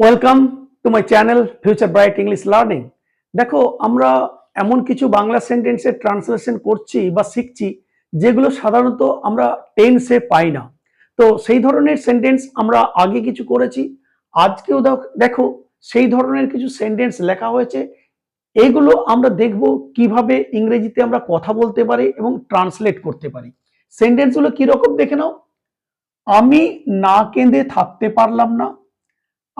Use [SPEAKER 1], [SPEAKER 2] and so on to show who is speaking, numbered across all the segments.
[SPEAKER 1] Welcome to my channel future bright English learning দেখো, আমরা এমন কিছু বাংলা সেন্টেন্সের ট্রান্সলেশন করছি বা শিখছি, যেগুলো সাধারণত আমরা টেন্সে পাই না। তো সেই ধরনের সেন্টেন্স আমরা আগে কিছু করেছি, আজকেও দেখ- সেই ধরনের কিছু সেন্টেন্স লেখা হয়েছে। এইগুলো আমরা দেখব কীভাবে ইংরেজিতে আমরা কথা বলতে পারি এবং ট্রান্সলেট করতে পারি। সেন্টেন্সগুলো কীরকম দেখে নাও। আমি না কেঁদে থাকতে পারলাম না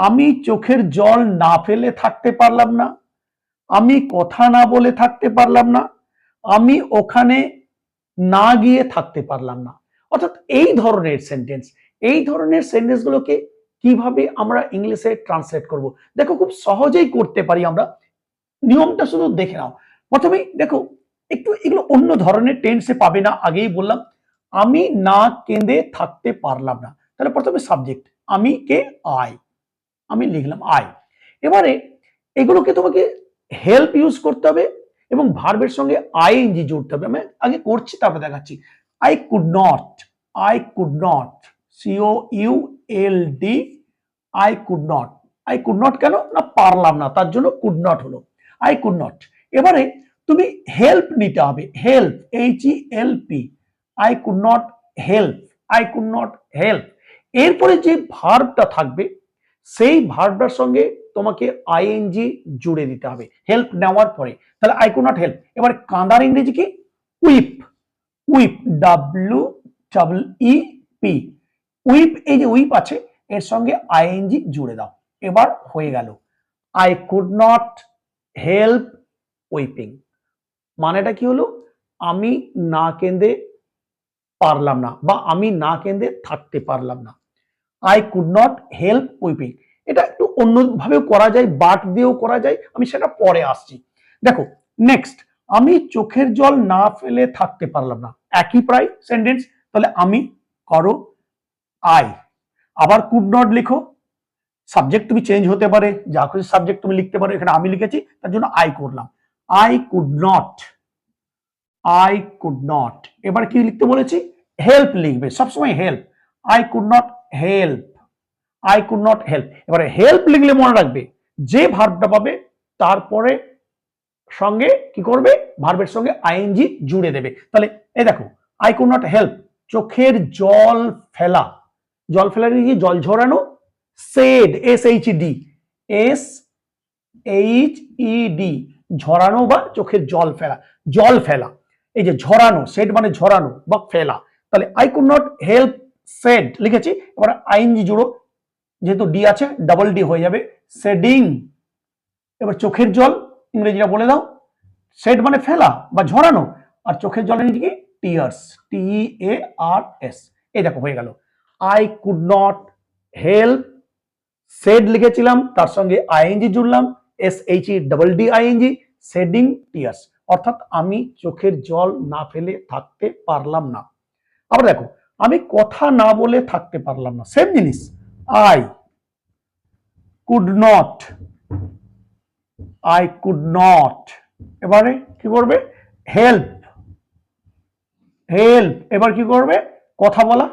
[SPEAKER 1] আমি চোখের জল না ফেলে থাকতে পারলাম না, আমি কথা না বলে থাকতে পারলাম না, আমি ওখানে না গিয়ে থাকতে পারলাম না। অর্থাৎ এই ধরনের সেন্টেন্স এই ধরনের সেন্টেন্সগুলোকে কীভাবে আমরা ইংলিশে ট্রান্সলেট করব? দেখো, খুব সহজেই করতে পারি আমরা। নিয়মটা শুধু দেখে নাও। প্রথমেই দেখো, একটু এগুলো অন্য ধরনের টেন্সে পাবে না, আগেই বললাম। আমি না কেঁদে থাকতে পারলাম না। তাহলে প্রথমে সাবজেক্ট আমি কে? আই আমি লিখলাম আই এবারে এগুলোকে তোমাকে হেল্প ইউজ করতে হবে এবং ভার্বের সঙ্গে আইএনজি জুড়তে হবে। আমি আগে করছি, তারপরে দেখাচ্ছি। I could not I could not C O U L D I could not I could not কেন? না, পারলাম না, তার জন্য কুড নট হলো। আই কুড নট এবারে তুমি হেল্প নিতে হবে। Help H E L P I could not help I could not help এরপরে যে ভার্বটা থাকবে সেই ভার্বটার সঙ্গে তোমাকে আইএনজি জুড়ে দিতে হবে। হেল্প নেওয়ার পরে। তাহলে আই কুড নট হেল্প এবার কাঁদার ইংরেজি কি? Weep weep W double E P weep এই যে উইপ আছে, এর সঙ্গে আইএনজি জুড়ে দাও। এবার হয়ে গেল। I could not help weeping মানেটা কি হলো? আমি না কেঁদে পারলাম না বা আমি না কেঁদে থাকতে পারলাম না। I could not help weeping এটা একটু অন্যভাবেও করা যায়, বাট দিয়েও করা যায়, আমি সেটা পরে আসছি। দেখো নেক্সট আমি চোখের জল না ফেলে থাকতে পারলাম না। একই প্রায় সেন্টেন্স তাহলে আমি করো আই আবার কুড নট লিখো। সাবজেক্ট তুমি চেঞ্জ হতে পারে, যা খুশি সাবজেক্ট তুমি লিখতে পারো, এখানে আমি লিখেছি, তার জন্য আই করলাম। I could not I could not এবার কি লিখতে বলেছি? হেল্প লিখবে, সবসময় help I could not help I could not help এবারে হেল্প লিখলে মনে রাখবে, যে ভার্বটা পাবে, তারপরে সঙ্গে কি করবে? ভার্বের সঙ্গে আইএনজি জুড়ে দেবে। তাহলে এই দেখো আই কুড নট হেল্প চোখের জল ফেলা। জল ফেলার কি? জল ঝরানো। Shed S H D S H E D ঝরানো বা চোখের জল ফেলা। জল ফেলা। এই যে ঝরানো সেড মানে ঝরানো বা ফেলা। তাহলে I could not help shed লিখেছি, এবার আইনজি জুড়ো যেহেতু ডি আছে ডাবল ডি হয়ে যাবে সেডিং এবার চোখের জল, ইংরেজিটা বলে দাও, সেড মানে ফেলা বা ঝরানো, আর চোখের জল ইংরেজি কি? টিয়ার্স টি এ আর এস এই দেখো, হয়ে গেল। I could not help shed লিখেছিলাম, তার সঙ্গে ING জুড়লাম S H E double D I N G shedding tears. অর্থাৎ আমি চোখের জল না ফেলে থাকতে পারলাম না। আবার দেখো আমি কথা না বলে থাকতে পারলাম না। সেম জিনিস। I could not I could not এবারে কি করবে? হেল্প হেল্প এবার কি করবে? কথা বলা।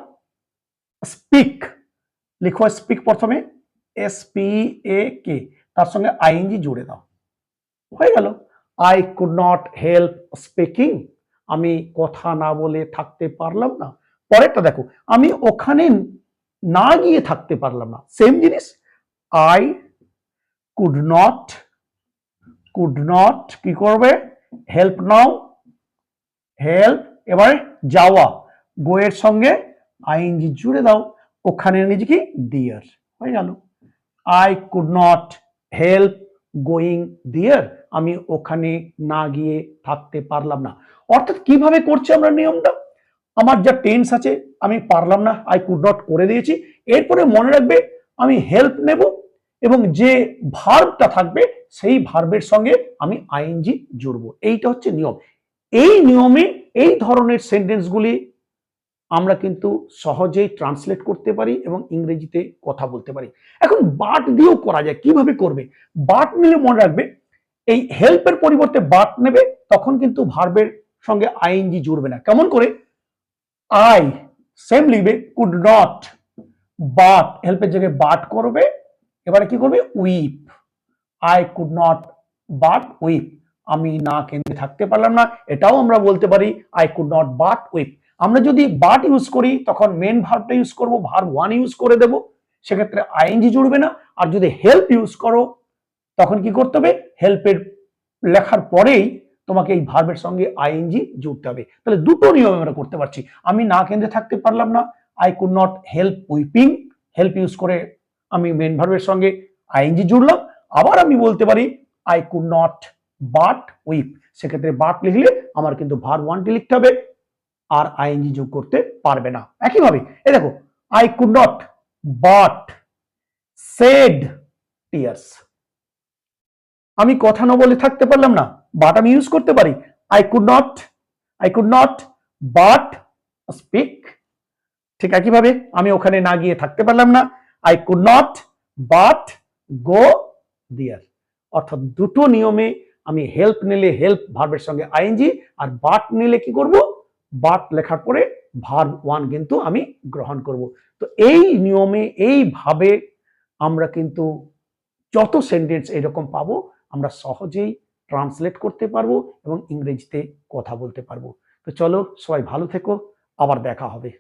[SPEAKER 1] স্পিক লিখো স্পিক প্রথমে। এস পি এ কে তার সঙ্গে আইএনজি জুড়ে দাও। হয়ে গেল। I could not help speaking আমি কথা না বলে থাকতে পারলাম না। পরেরটা দেখো, আমি ওখানে না গিয়ে থাকতে পারলাম না। সেম জিনিস I could not could not কি করবে? হেল্প নাও হেল্প এবারে যাওয়া। গোয়ের সঙ্গে আইএনজি জুড়ে দাও, ওখানে নিজে কি? ডিয়ার হয়ে গেল। I could not help going there আমি ওখানে না গিয়ে থাকতে পারলাম না। অর্থাৎ কীভাবে করছি আমরা নিয়মটা? আমার যা টেন্স আছে, আমি পারলাম না আই কুড নট করে দিয়েছি। এরপরে মনে রাখবে, আমি হেল্প নেব এবং যে ভার্বটা থাকবে, সেই ভার্বের সঙ্গে আমি আইএনজি জুড়বো। এইটা হচ্ছে নিয়ম। এই নিয়মে, এই ধরনের সেন্টেন্সগুলি আমরা কিন্তু সহজেই ট্রান্সলেট করতে পারি এবং ইংরেজিতে কথা বলতে পারি। এখন বাট দিয়েও করা যায়, কীভাবে করবে? বাট নিলে মনে রাখবে, এই হেল্পের পরিবর্তে বাট নেবে, তখন কিন্তু ভার্বের সঙ্গে আইএনজি জুড়বে না। কেমন করে? আই সেম লিখবে কুড নট বাট হেল্পের জায়গায় বাট করবে, এবারে কি করবে? Weep I could not but weep আমি না কেঁদে থাকতে পারলাম না, এটাও আমরা বলতে পারি I could not but weep আমরা যদি বাট ইউজ করি, তখন মেন ভার্বটা ইউজ করব ভার্ব ওয়ান ইউজ করে দেব, সেক্ষেত্রে আইএনজি জুড়বে না, আর যদি হেল্প ইউজ করো, তখন কি করতে হবে? হেল্পের লেখার পরেই তোমাকে এই ভার্বের সঙ্গে আইএনজি জুড়তে হবে। তাহলে দুটো নিয়ম আমরা করতে পারছি। আমি না কেন্দ্রে থাকতে পারলাম না। I could not help weeping help use করে আমি মেন ভার্বের সঙ্গে আইএনজি জুড়লাম। আবার আমি বলতে পারি I could not but weep সেক্ষেত্রে বাট লিখলে আমার কিন্তু ভার ওয়ানটি লিখতে হবে, আর আইএনজি যোগ করতে পারবে না। একইভাবে, এই দেখো I could not but shed tears আমি কথা না বলে থাকতে পারলাম না বাট আমি ইউজ করতে পারি। I could not I could not but speak ঠিক একইভাবে আমি ওখানে না গিয়ে থাকতে পারলাম না। I could not but go there অর্থাৎ দুটো নিয়মে আমি হেল্প নিলে হেল্প ভার্বের সঙ্গে আইএনজি আর বাট নিলে কি করব? বাট লেখার পরে ভার্ব ওয়ান কিন্তু আমি গ্রহণ করব। তো এই নিয়মে এইভাবে আমরা কিন্তু যত সেন্টেন্স এরকম পাবো আমরা সহজেই ট্রান্সলেট করতে পারব এবং ইংরেজিতে কথা বলতে পারব। তো চলো সবাই ভালো থেকো, আবার দেখা হবে।